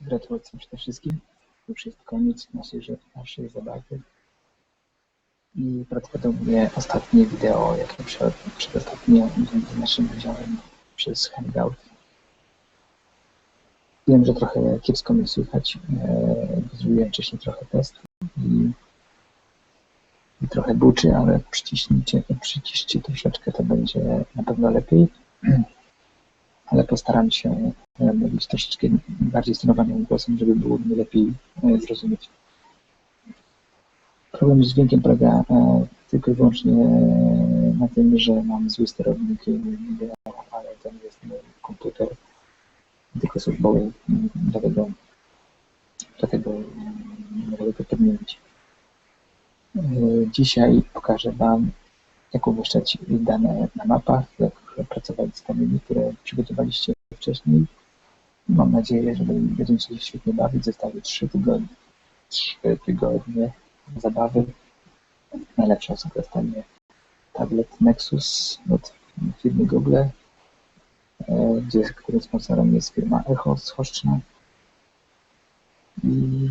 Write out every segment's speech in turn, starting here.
Gratulacje przede wszystkim. Już jest koniec naszej, naszej zabawy. I prawdopodobnie ostatnie wideo, jakie przed, przedostatnie będzie naszym udziałem przez Hangout. Wiem, że trochę kiepsko mnie słychać. E, Zrobiłem wcześniej trochę test i, i trochę buczy, ale przyciśnijcie, przyciszcie troszeczkę, to będzie na pewno lepiej. Ale postaram się e, mówić troszeczkę bardziej stonowanym głosem, żeby było mnie lepiej e, zrozumieć. Problem z dźwiękiem polega e, tylko i wyłącznie na tym, że mam zły sterownik ale to nie jest mój komputer, tylko służbowy, dlatego, dlatego nie mogę to podmienić. Dzisiaj pokażę Wam, jak umieszczać dane na mapach, jak pracować z danymi, które przygotowaliście wcześniej. Mam nadzieję, że będziemy się świetnie bawić. Zostały 3 tygodnie. 3 tygodnie zabawy. Najlepsza osoba dostanie tablet Nexus od firmy Google, e, gdzie, którym sponsorem jest firma Echo z Choszczna. I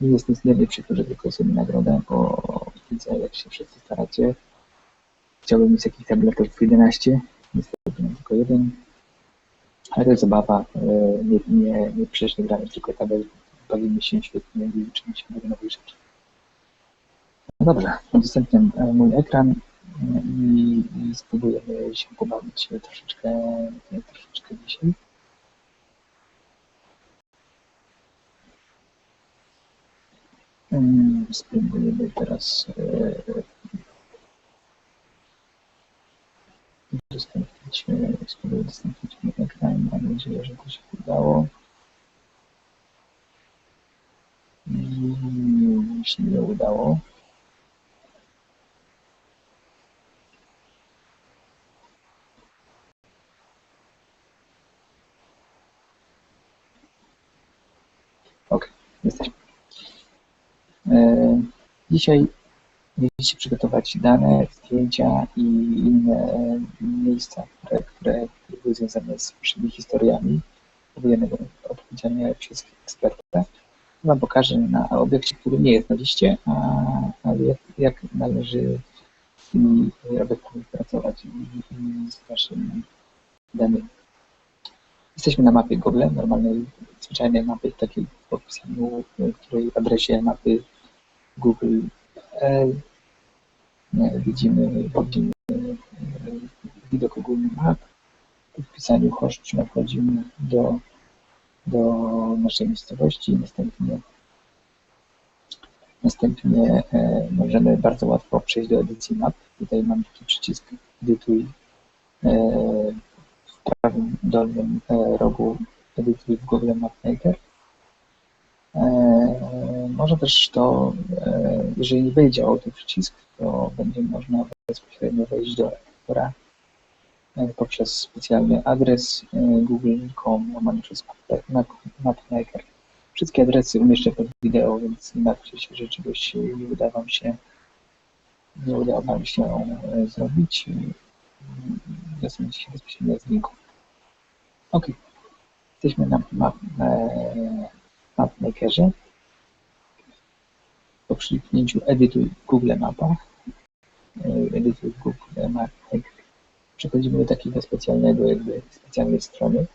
i jest niezmiernie przykro, że tylko sobie nagrodę, bo widzę, jak się wszyscy staracie. Chciałbym mieć takich tabletów 11, niestety mam tylko jeden. Ale to jest zabawa, e, nie, nie, nie przecież nie gramy tylko tabel, bawimy się świetnie i uczymy się nowych rzeczy. No dobrze, udostępniam e, mój ekran e, i, i spróbujemy się pobawić troszeczkę, troszeczkę dzisiaj. Mm, Spróbujemy teraz udostępnić, spróbuję udostępnić mój ekran. Mam nadzieję, że to się udało. I jeśli nie udało, ok, jesteśmy. E, Dzisiaj mieliście przygotować dane, zdjęcia i inne miejsca, które, które były związane z waszymi historiami opowiedzianego, opowiedziane przez eksperta. Wam pokażę na obiekcie, który nie jest na liście, a, jak, jak należy z tymi obiektami pracować i z waszymi danymi. Jesteśmy na mapie Google, normalnej, zwyczajnej mapie, takiej w opisaniu, w której adresie mapy Google widzimy, widzimy widok ogólny map. Po wpisaniu Choszczna wchodzimy do, do naszej miejscowości. Następnie, następnie e, możemy bardzo łatwo przejść do edycji map. Tutaj mam taki przycisk edytuj e, w prawym dolnym e, rogu edytuj w Google Map Maker. Może też to, jeżeli działał ten przycisk, to będzie można bezpośrednio wejść do edytora poprzez specjalny adres google.com łamany przez MapMaker. Wszystkie adresy umieszczę pod wideo, więc nie martwcie się, że czegoś nie uda Wam się, nie uda Wam się zrobić. Dostaniecie się bezpośrednio z linków. Ok. Jesteśmy na, map, MapMakerze. Po kliknięciu Edytuj w Google Mapach, Edytuj w Google Mapach, przechodzimy do takiego specjalnego, jakby specjalnej strony.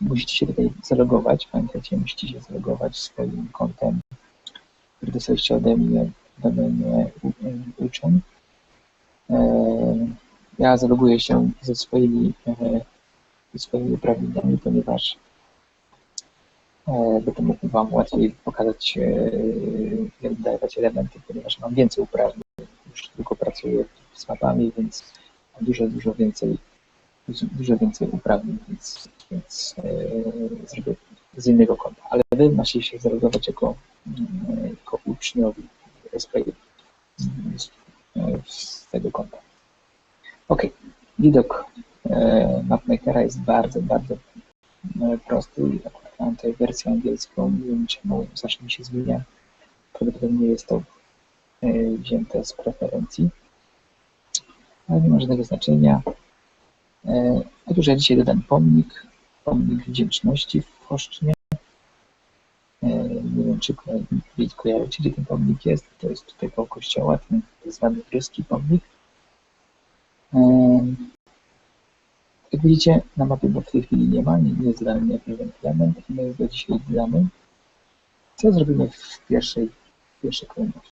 Musicie się tutaj zalogować. Pamiętajcie, musicie się zalogować swoim kontem, który dostaliście ode mnie w domenie uczeń. Ja zaloguję się ze swoimi, ze swoimi uprawnieniami, ponieważ będę mógł Wam łatwiej pokazać, jak dawać elementy, ponieważ mam więcej uprawnień. Już tylko pracuję z mapami, więc mam dużo, dużo więcej, dużo więcej uprawnień, więc, więc zrobię z innego konta. Ale Wy macie się zalogować jako, jako uczniowie z tego konta. Ok, widok MapMakera jest bardzo, bardzo prosty. Mam tutaj wersję angielską, nie wiem czemu zawsze mi się zmienia. Prawdopodobnie jest to wzięte z preferencji, ale nie ma żadnego znaczenia. Otóż ja dzisiaj dodam pomnik, pomnik wdzięczności w Choszcznie. E, Nie wiem, czy ko- kojarzycie, gdzie ten pomnik jest. To jest tutaj koło kościoła, ten zwany pruski pomnik. Widzicie, na mapie go w tej chwili nie ma, nie jest dodany jakiś element i my go dzisiaj dodamy. Co zrobimy w pierwszej, w pierwszej kolejności?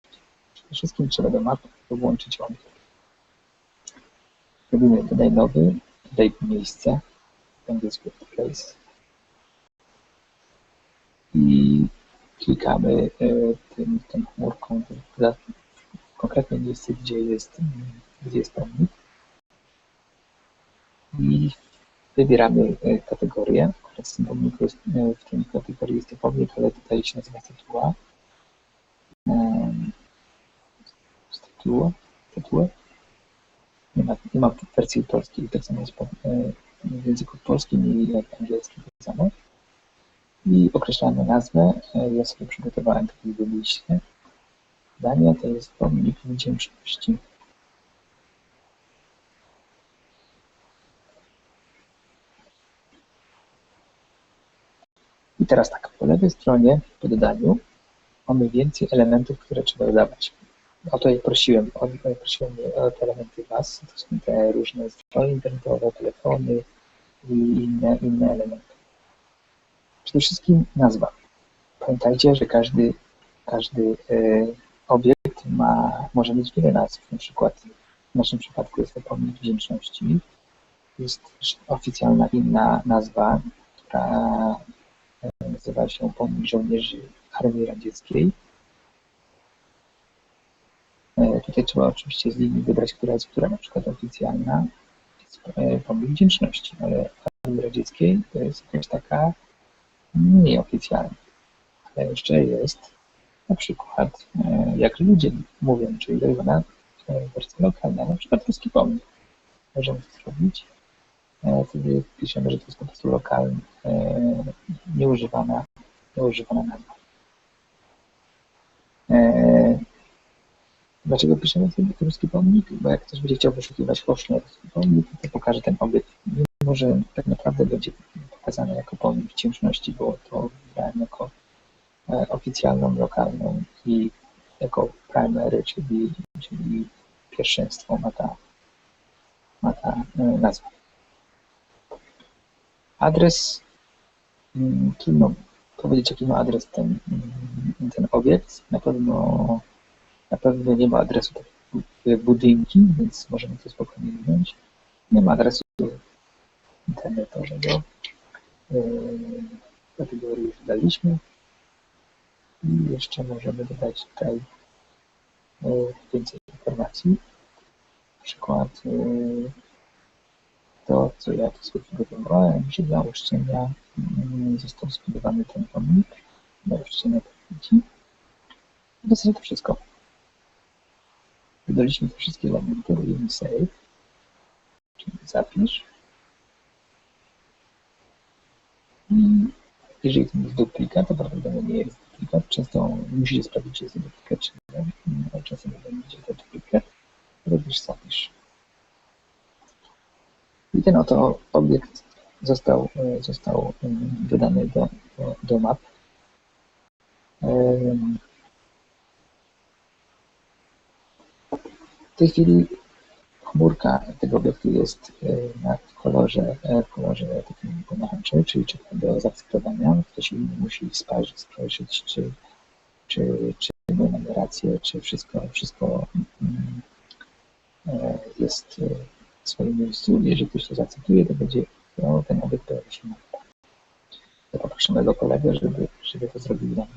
Przede wszystkim trzeba do mapy włączyć obiekt. Robimy dodaj nowy, dodaj miejsce, angielsku place i klikamy e, tym, tą chmurką w, w konkretne miejsce, gdzie jest, gdzie jest pomnik i wybieramy e, kategorię. Jest, e, w tym kategorii jest to pomnik, ale tutaj się nazywa. Em, Statua? Statua? Nie ma, nie ma wersji polskiej, tak samo jest e, w języku polskim i jak angielskim tak samo. I określamy nazwę. E, Ja sobie przygotowałem taki wyliście. Dania to jest pomnik wdzięczności. I teraz tak, po lewej stronie po dodaniu mamy więcej elementów, które trzeba dodawać. O to ja prosiłem, o, prosiłem o te elementy Was, to są te różne strony internetowe, telefony i inne, inne elementy. Przede wszystkim nazwa. Pamiętajcie, że każdy, każdy e, obiekt ma, może mieć wiele nazw. Na przykład w naszym przypadku jest to pomnik wdzięczności. Jest oficjalna inna nazwa, która nazywa się Pomnik Żołnierzy Armii Radzieckiej. E, Tutaj trzeba oczywiście z linii wybrać, która jest która na przykład oficjalna. Jest e, Pomnik Wdzięczności, ale Armii Radzieckiej to jest jakaś taka nieoficjalna. Ale jeszcze jest na przykład, e, jak ludzie mówią, czyli tak zwana wersja lokalna, na przykład ruski pomnik. Możemy zrobić. E, Wtedy piszemy, że to jest po prostu lokalny, e, nieużywana, nieużywana nazwa. E, Dlaczego piszemy sobie ruski pomnik? Bo jak ktoś będzie chciał wyszukiwać kosztnie ruski pomnik, to pokaże ten obiekt. Mimo, że tak naprawdę będzie pokazane jako pomnik wdzięczności, bo to wybrałem jako e, oficjalną, lokalną i jako primary, czyli, czyli pierwszeństwo ma ta, ma ta nazwa. Adres, mm, trudno powiedzieć jaki ma adres ten, mm, ten obiekt. Na pewno, na pewno nie ma adresu tak budynki, więc możemy to spokojnie wziąć. Nie ma adresu internetowego. Yy, Kategorii już daliśmy. I jeszcze możemy dodać tutaj yy, więcej informacji. Na przykład yy, to, co ja tu sobie przygotowałem, że dla uczczenia mm, został zbudowany ten pomnik, dla uczczenia pamięci. W zasadzie to wszystko. Wydaliśmy te wszystkie elementy, robimy save, czyli zapisz. I jeżeli to jest duplikat, to prawdopodobnie nie jest duplikat. Często musicie sprawdzić, czy jest to duplikat, czy nie. Czasem będzie to duplikat. Robisz zapisz. I ten oto obiekt został, e, został em, wydany do, do, map. W tej chwili chmurka tego obiektu jest e, na, kolorze, e, w kolorze takim pomarańczowym, czyli czeka do zaakceptowania. Ktoś inny musi sprawdzić, sprawdzić czy, czy, czy ma numerację, czy wszystko, wszystko mm, e, jest e, w swoim miejscu. Jeżeli ktoś to zaakceptuje, to będzie no, ten obiekt pojawi się na. Ja poproszę mojego kolegę, żeby, żeby to zrobił dla mnie.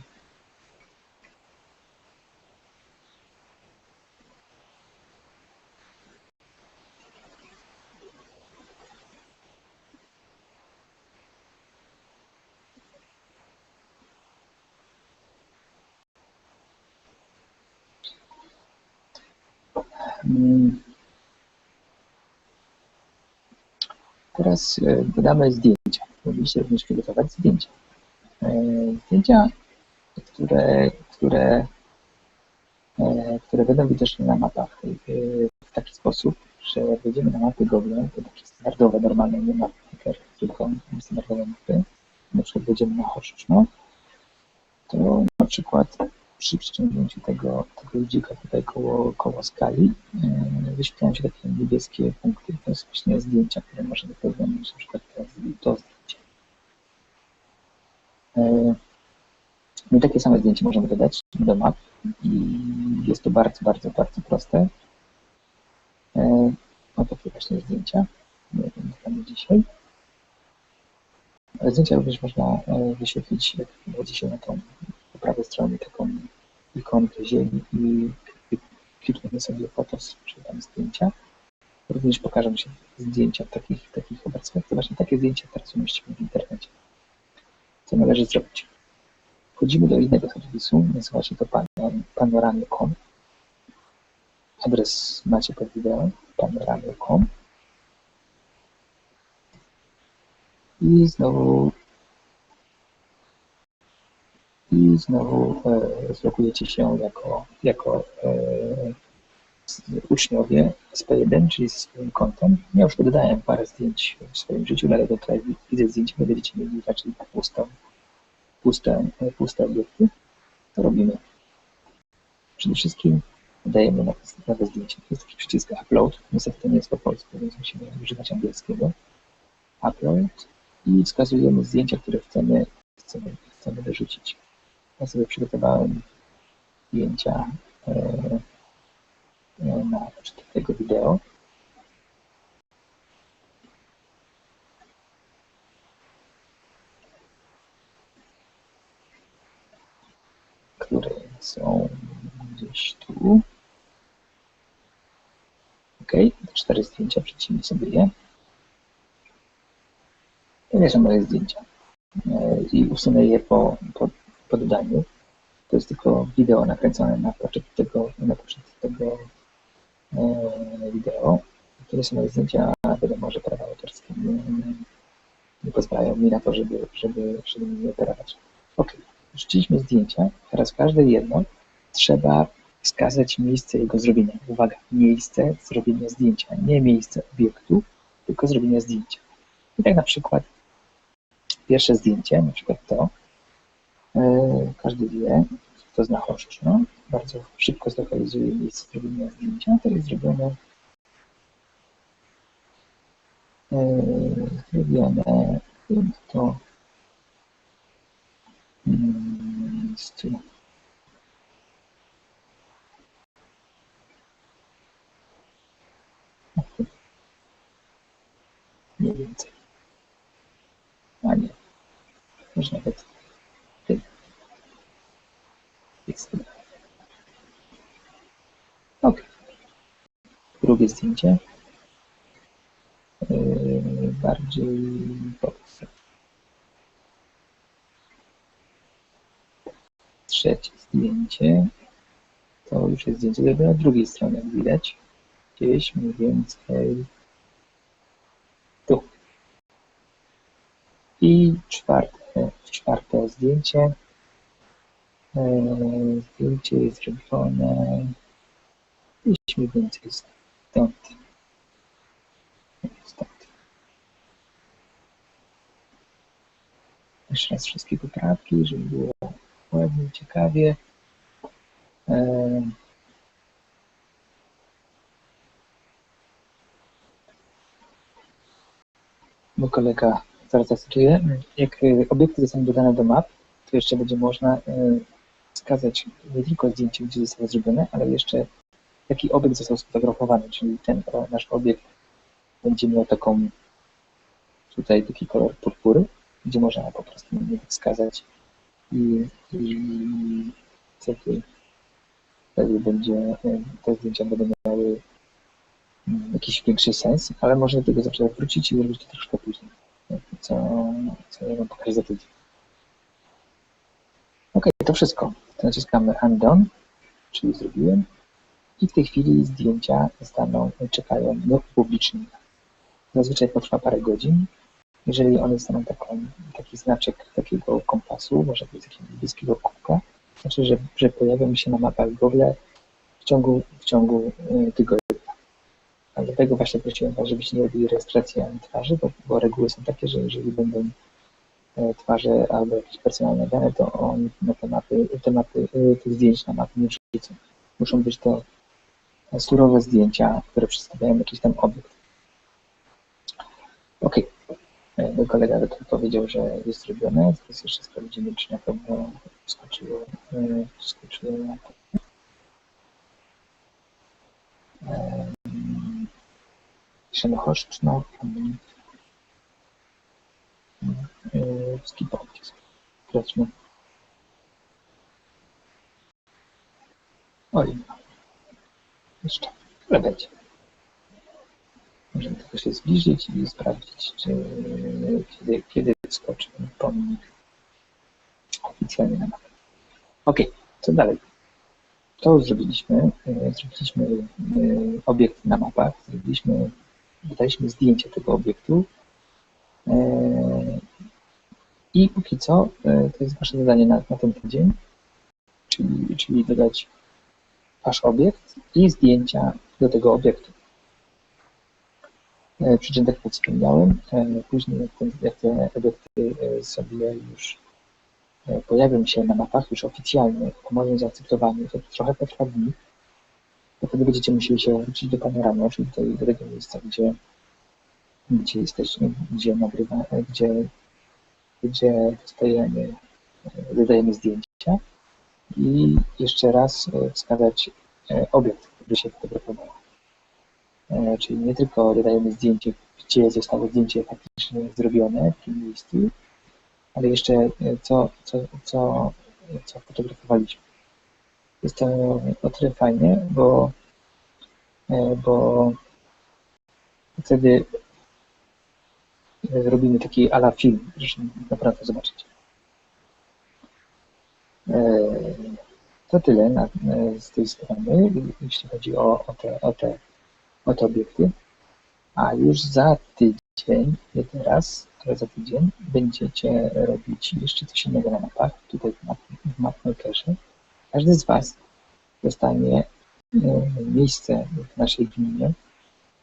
Mm. Teraz e, dodamy zdjęcia. Mogliście również przygotować zdjęcia. E, Zdjęcia, które, które, e, które będą widoczne na mapach w taki sposób, że wejdziemy na mapy Google, to takie standardowe, normalne, nie mapy, tylko standardowe mapy, na przykład wejdziemy na Chorzczno, to na przykład przy przyciągnięciu tego, tego ludzika tutaj koło, koło skali yy, wyświetlają się takie niebieskie punkty. To jest właśnie zdjęcia, które możemy podglądać, na przykład to, to zdjęcie. Yy, no takie same zdjęcie możemy dodać do map i jest to bardzo, bardzo, bardzo proste. Yy, o takie właśnie zdjęcia mamy dzisiaj. Zdjęcia również można e, wyświetlić, jak wchodzi się na tą po prawej stronie taką ikonkę ziemi i klikniemy sobie fotos, czy tam zdjęcia. Również pokażą się zdjęcia takich, takich obrazkach. To właśnie takie zdjęcia teraz umieścimy w internecie. Co należy zrobić? Wchodzimy do innego serwisu, nazywa się to panoramy.com. Adres macie pod wideo, panoramy.com. I znowu i znowu e, zlogujecie się jako, jako e, uczniowie SP1, czyli ze swoim kontem. Ja już dodałem parę zdjęć w swoim życiu, dlatego tutaj widzę zdjęcia, wy będziecie mieli raczej pustą, puste, puste obiekty. To robimy. Przede wszystkim dajemy nowe, nowe zdjęcie. Jest taki przycisk upload. Niestety nie jest po polsku, więc musimy używać angielskiego. Upload i wskazujemy zdjęcia, które chcemy, chcemy, chcemy dorzucić. Ja sobie przygotowałem zdjęcia e, e, na początek tego wideo. które są gdzieś tu. OK, cztery zdjęcia, wrzucimy sobie je. Są moje zdjęcia. E, I usunę je po, po, po dodaniu. To jest tylko wideo nakręcone na początek tego, na początek tego e, wideo. To są moje zdjęcia, wiadomo, że prawa autorskie nie, nie pozwalają mi na to, żeby, żeby, żeby operować. Ok, rzuciliśmy zdjęcia. Teraz każde jedno trzeba wskazać miejsce jego zrobienia. Uwaga, miejsce zrobienia zdjęcia, nie miejsce obiektu, tylko zrobienia zdjęcia. I tak na przykład pierwsze zdjęcie, na przykład to, każdy wie, to zna no, bardzo szybko zlokalizuje miejsce zrobienia zdjęcia, jest zrobione e, zrobione to miejscu mm, mniej więcej. A nie. Może nawet ty. Jest Ok. Zdjęcie. Yy, bardziej powiedzmy. Trzecie zdjęcie. To już jest zdjęcie zrobione od drugiej strony, widać. Gdzieś mniej więcej I czwarte, czwarte zdjęcie. E, zdjęcie jest zrobione gdzieś mniej więcej stąd. Jeszcze raz wszystkie poprawki, żeby było ładnie, ciekawie. E, mój kolega zaraz zacytuję. Jak y, obiekty zostaną dodane do map, to jeszcze będzie można y, wskazać nie tylko zdjęcie, gdzie zostało zrobione, ale jeszcze jaki obiekt został sfotografowany, czyli ten nasz obiekt będzie miał taką tutaj taki kolor purpury, gdzie można po prostu wskazać i, i wtedy, wtedy będzie, te zdjęcia będą miały mm, jakiś większy sens, ale można do tego zawsze wrócić i zrobić to troszkę później co, co ja Wam pokażę za tydzień. Ok, to wszystko. To naciskamy Undone, czyli zrobiłem. I w tej chwili zdjęcia zostaną, czekają do upublicznienia. Zazwyczaj potrwa parę godzin. Jeżeli one dostaną taką, taki znaczek takiego kompasu, może być takiego niebieskiego kubka, znaczy, że, że pojawią się na mapach Google w ciągu, w ciągu y, tygodnia. Dlatego właśnie prosiłem Was, żebyście nie robili rejestracji ani twarzy, bo, bo reguły są takie, że jeżeli będą e, twarze albo jakieś personalne dane, to oni na te mapy, te mapy, e, tych zdjęć na mapy nie wrzucą. Muszą być to surowe zdjęcia, które przedstawiają jakiś tam obiekt. Ok. Kolega Rektor powiedział, że jest zrobione. Teraz jeszcze sprawdzimy, czy na pewno skoczyło. e, skoczyło na to. Em, Piszemy host, no. em, e, Skipować. Sprawdźmy. Oj. Jeszcze. Ale będzie. Możemy tylko się zbliżyć i sprawdzić, czy kiedy, kiedy wskoczy pomnik oficjalnie na mapę. Ok, co dalej? To już zrobiliśmy. E, Zrobiliśmy e, obiekt na mapach, zrobiliśmy, dodaliśmy zdjęcie tego obiektu. E, I póki co to jest Wasze zadanie na, na ten tydzień, czyli, czyli dodać Wasz obiekt i zdjęcia do tego obiektu. E, Przy czym, tak wspomniałem, e, później jak, ten, jak te obiekty e, sobie już pojawią się na mapach już oficjalnie, po moim zaakceptowaniu, to trochę potrwa dni, to wtedy będziecie musieli się wrócić do panoramy, czyli do, tego miejsca, gdzie, gdzie jesteśmy, gdzie nagrywa, gdzie, gdzie dostajemy, dodajemy zdjęcia i jeszcze raz e, wskazać e, obiekt, który się fotografował. E, Czyli nie tylko dodajemy zdjęcie, gdzie zostało zdjęcie faktycznie zrobione w tym miejscu, ale jeszcze co, co, co, co fotografowaliśmy. Jest to o tyle fajnie, bo, bo wtedy robimy taki ala film, zresztą naprawdę zobaczycie. To tyle na, z tej strony, jeśli chodzi o, o, te, o, te, o te obiekty. A już za tydzień, nie teraz, ale za tydzień będziecie robić jeszcze coś innego na mapach, tutaj w, map, w MapMakerze. Każdy z Was dostanie e, miejsce w naszej gminie,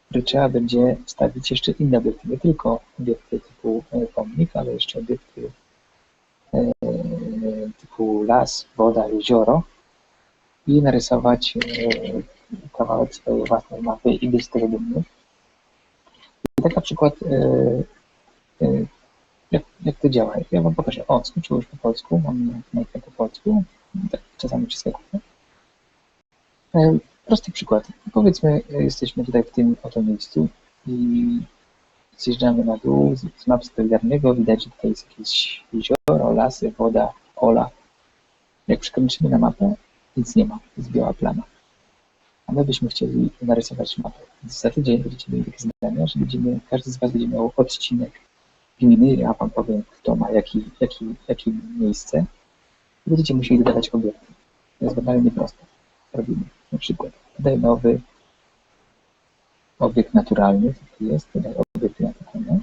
które trzeba będzie wstawić jeszcze inne obiekty, nie tylko obiekty typu e, pomnik, ale jeszcze obiekty e, typu las, woda, jezioro i narysować e, kawałek swojej własnej mapy i być z tego dumny. I tak na przykład e, e, jak, jak to działa? Ja Wam pokażę. O, skończyło już po polsku, mam najpierw po polsku, tak czasami. E, Prosty przykład. Powiedzmy, jesteśmy tutaj w tym oto miejscu i zjeżdżamy na dół z, z spoilernego, widać, że tutaj jest jakieś jezioro, lasy, woda, pola. Jak przekroczymy na mapę, nic nie ma, jest biała plama. A my byśmy chcieli narysować mapę. Więc za tydzień będziecie mieli takie zadania, że będziemy, każdy z Was będzie miał odcinek gminy, ja Wam powiem, kto ma jaki, jaki, jakie miejsce. I będziecie musieli dodawać obiekty. To jest banalnie proste. Robimy na przykład dodaj nowy obiekt naturalny, tu jest, dodaj obiekt naturalny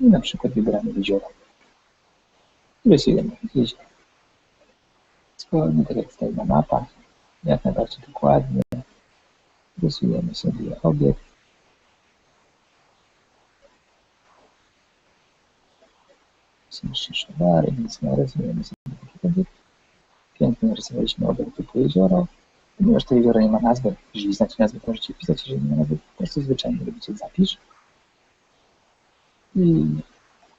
i na przykład wybieramy jezioro. Rysujemy jezioro. Spokojnie, tak jak stoi na mapach, jak najbardziej dokładnie. Rysujemy sobie obiekt. Są jeszcze szary, więc narysujemy sobie taki obiekt. Pięknie narysowaliśmy obiekt typu jezioro. Ponieważ to jezioro nie ma nazwy, jeżeli znacie nazwę, to możecie wpisać, jeżeli nie ma nazwy, po prostu zwyczajnie robicie zapisz i,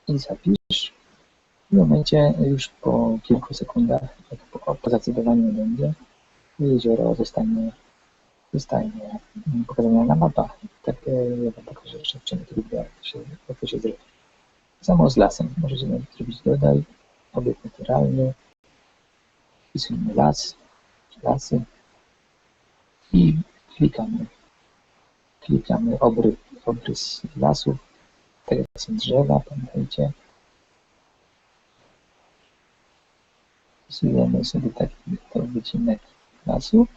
i zapisz. W momencie już po kilku sekundach, jak po, po zacytowaniu będzie, jezioro zostanie, zostanie pokazane na mapach. Tak e, ja pokażę jeszcze w czym wygląda, jak to się, to się zrobi. Samo z lasem. Możecie zrobić dodaj, obiekt naturalny, wpisujemy las, lasy i klikamy. Klikamy obrys, obrys lasów, jak są drzewa, pamiętajcie. Wpisujemy sobie taki to wycinek lasu.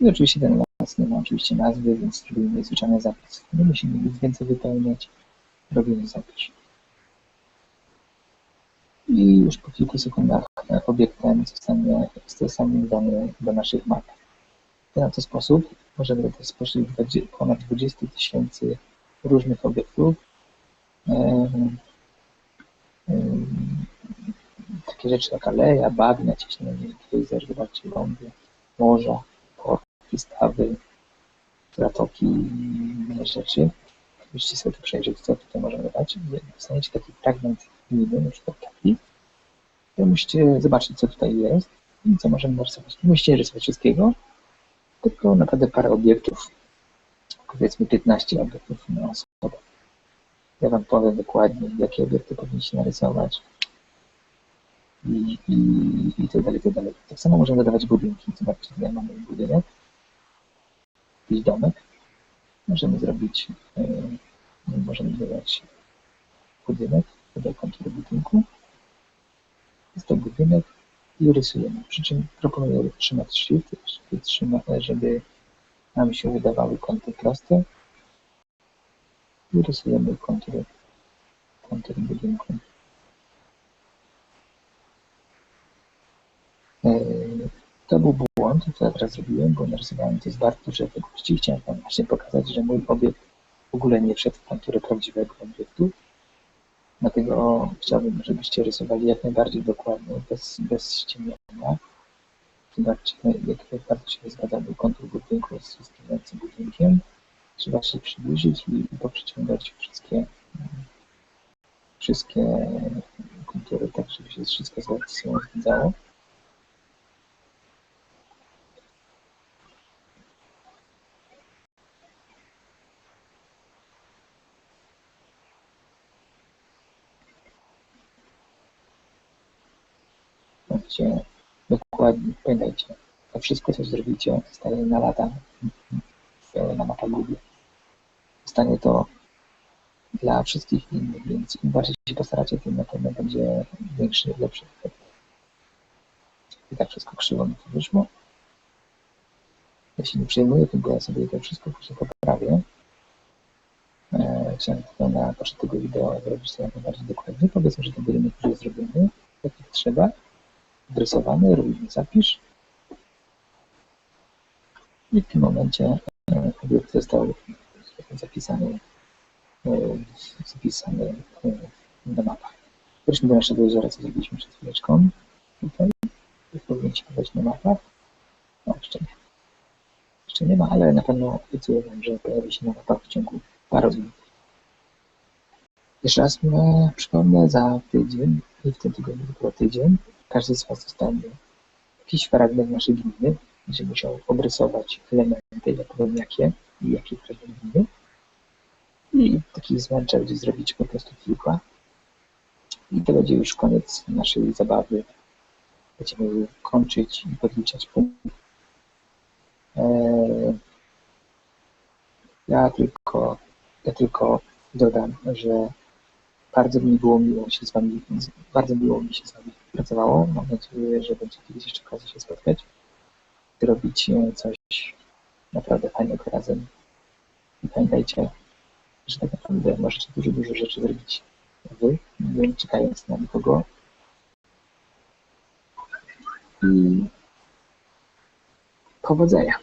I oczywiście ten las nie ma oczywiście nazwy, więc robimy zwyczajny zapis. Nie musimy nic więcej wypełniać. Robimy zapis. I już po kilku sekundach obiekt ten zostanie, zostanie do naszych map. W ten sposób możemy też spożyć ponad 20 tysięcy różnych obiektów. Takie rzeczy jak aleja, bagna, ciśnienie, gejzer, zobaczcie, lądy, morza, port, przystawy, zatoki i inne rzeczy. Musicie sobie to przejrzeć, co tutaj możemy dać. Dostaniecie taki fragment gliny, na przykład taki. To musicie zobaczyć, co tutaj jest i co możemy narysować. Nie musicie rysować wszystkiego, tylko naprawdę parę obiektów, powiedzmy 15 obiektów na osobę. Ja Wam powiem dokładnie, jakie obiekty powinniście narysować i, i, i tak dalej, tak dalej. Tak samo możemy dodawać budynki. Zobaczcie, tutaj mamy budynek, jakiś domek. Możemy zrobić, yy, możemy dodać budynek, dodać kontury budynku. Jest to budynek i rysujemy. Przy czym proponuję trzymać shift, żeby, trzyma, żeby nam się wydawały kąty proste. I rysujemy kontury, kontury budynku. Yy, To był błąd, ja teraz zrobiłem, bo narysowałem to z bardzo dużej odległości. Chciałem Wam właśnie pokazać, że mój obiekt w ogóle nie wszedł w konturę prawdziwego obiektu. Dlatego chciałbym, żebyście rysowali jak najbardziej dokładnie, bez, bez ściemniania. Zobaczcie, jak, bardzo się zgadza był kontur budynku z istniejącym budynkiem. Trzeba się przybliżyć i, i poprzeciągać wszystkie, wszystkie kontury, tak żeby się wszystko zgadzało. Pamiętajcie, to wszystko, co zrobicie, zostaje na lata na mapach Google. Zostanie to dla wszystkich innych, więc im bardziej się postaracie, tym na pewno będzie większy, lepszy efekt. I tak wszystko krzywo mi to wyszło. Ja się nie przejmuję, tylko ja sobie to wszystko później poprawię. E, Chciałem tylko na początku tego wideo zrobić to jak najbardziej dokładnie. Powiedzmy, że budynek już jest zrobiony, tak jak trzeba wrysowany, robimy zapisz. I w tym momencie e, obiekt został zapisany, e, zapisany e, na mapach. Wróćmy do naszego jeziora, co zrobiliśmy przed chwileczką. Tutaj powinien się pojawić na mapach. No, jeszcze nie. Jeszcze nie ma, ale na pewno obiecuję Wam, że pojawi się na mapach w ciągu paru minut. Jeszcze raz przypomnę, za tydzień i w tym tygodniu dopiero tydzień każdy z Was dostanie jakiś fragment naszej gliny, będzie musiał obrysować elementy, ja powiem jakie i jakie fragment gliny. I taki zmęczę będzie zrobić po prostu kilka. I to będzie już koniec naszej zabawy. Będziemy kończyć i podliczać punkt. Eee, Ja tylko, ja tylko dodam, że bardzo mi było miło się z Wami, bardzo miło mi się z Wami pracowało. Mam nadzieję, że będzie kiedyś jeszcze okazja się spotkać, zrobić e, coś naprawdę fajnego razem. I pamiętajcie, że tak naprawdę możecie dużo, dużo rzeczy zrobić Wy, nie czekając na nikogo. I powodzenia.